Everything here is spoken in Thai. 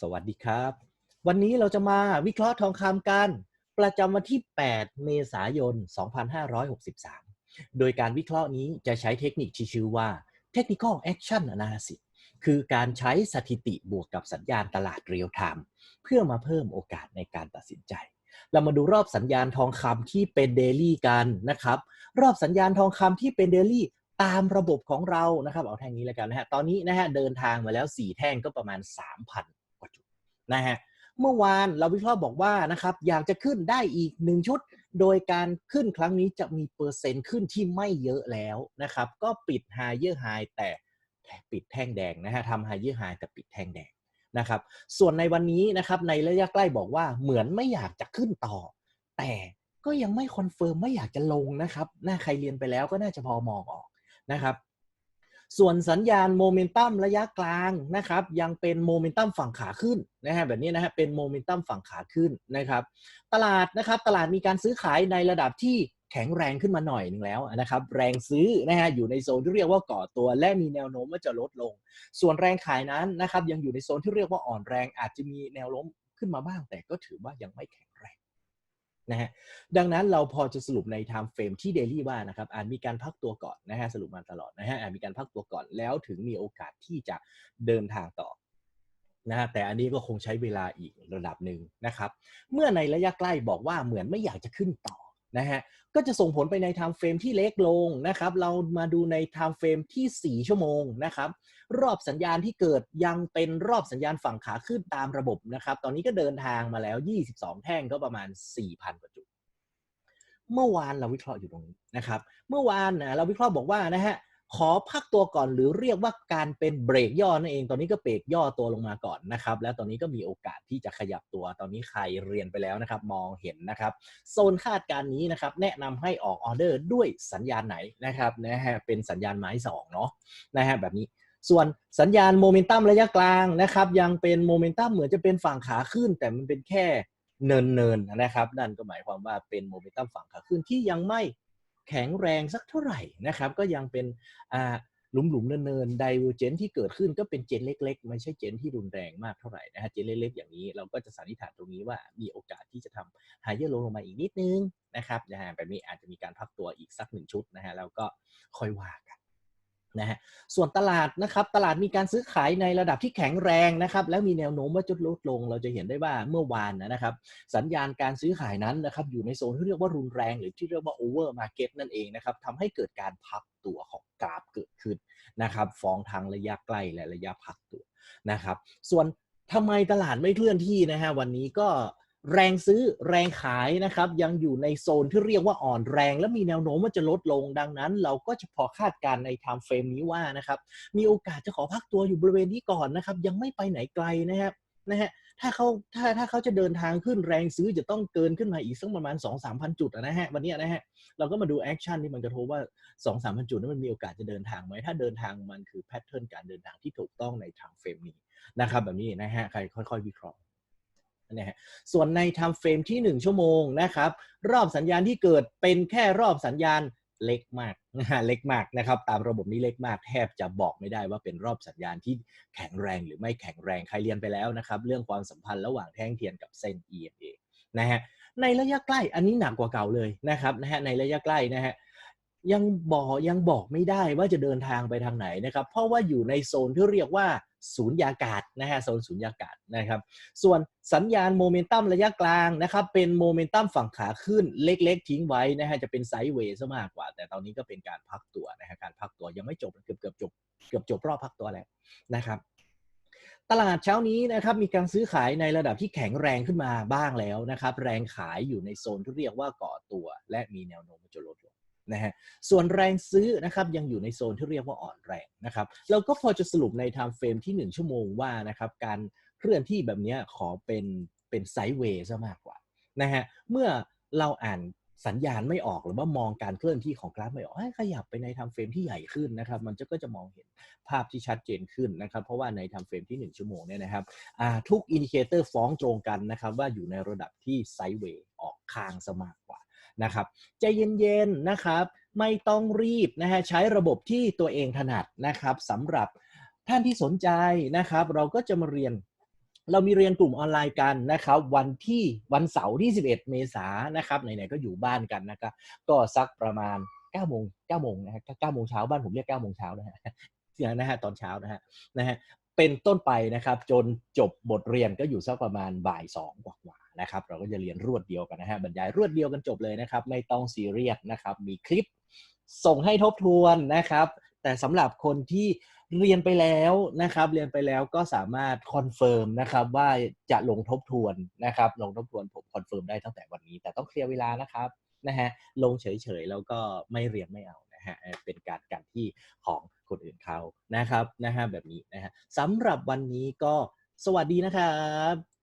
สวัสดีครับ วันนี้เราจะมาวิเคราะห์ทองคำกัน ประจำวันที่ 8 เมษายน 2563 โดยการวิเคราะห์นี้จะใช้เทคนิคชื่อว่า Technical Action Analysis คือการใช้สถิติบวกกับสัญญาณตลาดเรียลไทม์เพื่อมาเพิ่มโอกาสในการตัดสินใจ เรามาดูรอบสัญญาณทองคำที่เป็นเดลี่กันนะครับ รอบสัญญาณทองคำที่เป็นเดลี่ตามระบบของเรานะครับ เอาแท่งนี้แล้วกันนะฮะ ตอนนี้นะฮะเดินทางมาแล้ว 4 แท่งก็ประมาณ 3,000 นะฮะเมื่อวานเราวิเคราะห์บอกว่านะครับอยากจะขึ้นได้อีก 1 ชุด โดยการขึ้นครั้งนี้จะมีเปอร์เซ็นต์ขึ้นที่ไม่เยอะแล้วนะครับ ก็ปิด higher high แต่ปิดแท่งแดงนะฮะทำ higher high แต่ปิดแท่งแดงนะครับ ส่วนในวันนี้นะครับในระยะใกล้บอกว่าเหมือนไม่อยากจะขึ้นต่อ แต่ก็ยังไม่คอนเฟิร์มไม่อยากจะลงนะครับน่าใครเรียนไปแล้วก็น่าจะพอมองออกนะครับ ส่วนสัญญาณโมเมนตัมระยะกลางนะครับ ยังเป็นโมเมนตัมฝั่งขาขึ้นนะฮะแบบนี้นะฮะเป็นโมเมนตัมฝั่งขาขึ้นนะครับ ตลาดนะครับตลาดมีการซื้อขายในระดับที่แข็งแรงขึ้นมาหน่อยหนึ่งแล้วนะครับ แรงซื้อนะฮะอยู่ในโซนที่เรียกว่าก่อตัวและมีแนวโน้มว่าจะลดลง ส่วนแรงขายนั้นนะครับยังอยู่ในโซนที่เรียกว่าอ่อนแรงอาจจะมีแนวโน้มขึ้นมาบ้าง แต่ก็ถือว่ายังไม่แข็ง นะฮะดังนั้นเราพอจะสรุปใน time frame ที่ daily ว่านะครับอาจมีการพักตัวก่อนนะฮะสรุปมาตลอดนะฮะอาจมีการพักตัวก่อนแล้วถึงมีโอกาสที่จะเดินทางต่อนะฮะแต่อันนี้ก็คงใช้เวลาอีกระดับหนึ่งนะครับ เมื่อในระยะใกล้บอกว่าเหมือนไม่อยากจะขึ้นต่อ นะฮะก็จะส่งผลไปใน time frame ที่เล็กลงนะครับ เรามาดูใน time frame ที่ 4 ชั่วโมงนะครับ รอบสัญญาณที่เกิดยังเป็นรอบสัญญาณฝั่งขาขึ้นตามระบบนะครับ ตอนนี้ก็เดินทางมาแล้ว 22 แท่งก็ประมาณ 4,000 กว่าจุด เมื่อวานเราวิเคราะห์อยู่ตรงนี้นะครับ เมื่อวานนะเราวิเคราะห์บอกว่านะฮะ ขอพักตัวก่อนหรือเรียกว่าการเป็นเบรกย่อนั่นเอง ตอนนี้ก็เบรกย่อตัวลงมาก่อนนะครับ แล้วตอนนี้ก็มีโอกาสที่จะขยับตัว ตอนนี้ใครเรียนไปแล้วนะครับ มองเห็นนะครับ โซนคาดการณ์นี้นะครับ แนะนำให้ออกออเดอร์ด้วยสัญญาณไหนนะครับนะฮะเป็นสัญญาณไม้สองเนาะนะฮะแบบนี้ส่วนสัญญาณโมเมนตัมระยะกลางนะครับ ยังเป็นโมเมนตัมเหมือนจะเป็นฝั่งขาขึ้น แต่มันเป็นแค่เนินเนินนะครับ นั่นก็หมายความว่าเป็นโมเมนตัมฝั่งขาขึ้นที่ยังไม่ แข็งแรงสักเท่าไหร่นะครับ ก็ยังเป็นหลุมหลุมๆเนินๆไดเวอร์เจนที่เกิดขึ้นก็เป็นเจนเล็ก ๆ ไม่ใช่เจนที่รุนแรงมากเท่าไหร่นะฮะเจนเล็กๆอย่างนี้เราก็จะสันนิษฐานตรงนี้ว่ามีโอกาสที่จะทำหายเยอะลงลงมาอีกนิดนึงนะครับนะฮะแบบนี้อาจจะมีการพักตัวอีกสักหนึ่งชุดนะฮะแล้วก็ค่อยว่ากัน นะฮะส่วนตลาดนะครับตลาดมีการซื้อขายในระดับที่แข็งแรงนะครับแล้วมีแนวโน้มว่าจะลดลง เราจะเห็นได้ว่าเมื่อวานนะครับสัญญาณการซื้อขายนั้นนะครับอยู่ในโซนที่เรียกว่ารุนแรง หรือที่เรียกว่า over market นั่นเองนะครับทำให้เกิดการพักตัวของกราฟเกิดขึ้นนะครับฟ้องทางระยะใกล้และระยะพักตัวนะครับ ส่วนทำไมตลาดไม่เคลื่อนที่นะฮะวันนี้ก็ แรงซื้อแรงขายนะครับยังอยู่ในโซนที่เรียกว่าอ่อนแรง และมีแนวโน้มว่าจะลดลงดังนั้น เราก็จะพอคาดการณ์ใน time frame นี้ว่านะครับมีโอกาสจะขอพักตัวอยู่บริเวณนี้ก่อนนะครับยังไม่ไปไหนไกลนะครับนะฮะถ้าเขาถ้าถ้าเขาจะเดินทางขึ้นแรงซื้อจะต้องเกินขึ้นมาอีกสักประมาณ 2 3 0 0 0 จุดนะฮะวันนี้นะฮะเราก็มาดูแอคชั่นที่มันกระทบว่า 2 3 0 0 0 จุดนั้นมันมีโอกาสจะเดินทางไหมถ้าเดินทางมันคือแพทเทิร์นการเดินทางที่ถูกต้องใน time frame นี้นะครับแบบนี้นะฮะใครค่อย ๆ วิเคราะห์ นะฮะส่วนใน time frame ที่ 1 ชั่วโมงนะครับ รอบสัญญาณที่เกิดเป็นแค่รอบสัญญาณเล็กมากนะฮะเล็กมากนะครับตามระบบนี้เล็กมากแทบจะบอกไม่ได้ว่าเป็นรอบสัญญาณที่แข็งแรงหรือไม่แข็งแรงใครเรียนไปแล้วนะครับ เรื่องความสัมพันธ์ระหว่างแท่งเทียนกับเส้น EMA นะฮะในระยะใกล้อันนี้หนักกว่าเก่าเลยนะครับนะฮะในระยะใกล้นะฮะยังบอกยังบอกไม่ได้ว่าจะเดินทางไปทางไหนนะครับ เพราะว่าอยู่ในโซนที่เรียกว่า ศูนย์ยากาศนะฮะโซนศูนย์ยากาศนะครับ ส่วนสัญญาณโมเมนตัมระยะกลางนะครับ เป็นโมเมนตัมฝั่งขาขึ้นเล็กๆ ทิ้งไว้นะฮะจะเป็นไซด์เวย์ซะมากกว่า แต่ตอนนี้ก็เป็นการพักตัวนะฮะการพักตัวยังไม่จบเกือบเกือบจบเกือบจบรอบพักตัวแล้วนะครับตลาดเช้านี้นะครับมีการซื้อขายในระดับที่แข็งแรงขึ้นมาบ้างแล้วนะครับ แรงขายอยู่ในโซนที่เรียกว่าก่อตัว และมีแนวโน้มจะลด นะฮะส่วนแรงซื้อนะครับยังอยู่ในโซนที่เรียกว่าอ่อนแรงนะครับเราก็พอจะสรุปใน time frame ที่ 1 ชั่วโมงว่านะครับการเคลื่อนที่แบบนี้ขอเป็นเป็นไซด์เวย์ซะมากกว่านะฮะเมื่อเราอ่านสัญญาณไม่ออกหรือว่ามองการเคลื่อนที่ของกราฟไม่ออกให้ขยับไปใน time frame ที่ใหญ่ขึ้นนะครับ มันจะก็จะมองเห็นภาพที่ชัดเจนขึ้นนะครับ เพราะว่าใน time frame ที่ 1 ชั่วโมงเนี่ยนะครับทุกอินดิเคเตอร์ฟ้องตรงกันนะครับ ว่าอยู่ในระดับที่ไซด์เวย์ออกข้างซะมากกว่า นะครับใจเย็นๆนะครับ ไม่ต้องรีบนะฮะใช้ระบบที่ตัวเองถนัดนะครับสำหรับท่านที่สนใจนะครับ เราก็จะมาเรียนเรามีเรียนกลุ่มออนไลน์กันนะครับวันที่วันเสาร์ที่ 11 เมษายนนะครับไหนๆก็อยู่บ้านกันนะครับก็สักประมาณ9โมง9โมงนะฮะ9โมงเช้าบ้านผมเรียก9โมงเช้านะฮะนะฮะตอนเช้านะฮะนะฮะเป็นต้นไปนะครับจนจบบทเรียนก็อยู่สักประมาณบ่ายสองกว่า นะครับ เราก็จะเรียนรวดเดียวกันนะฮะบรรยายรวดเดียวกันจบเลยนะครับ ไม่ต้องซีเรียสนะครับ มีคลิปส่งให้ทบทวนนะครับ แต่สำหรับคนที่เรียนไปแล้วนะครับ เรียนไปแล้วก็สามารถคอนเฟิร์มนะครับ ว่าจะลงทบทวนนะครับ ลงทบทวนผมคอนเฟิร์มได้ตั้งแต่วันนี้ แต่ต้องเคลียร์เวลานะครับนะฮะลงเฉยๆแล้วก็ไม่เรียนไม่เอานะฮะเป็นการกันที่ของคนอื่นเขานะครับนะฮะแบบนี้นะฮะสำหรับวันนี้ก็สวัสดีนะครับ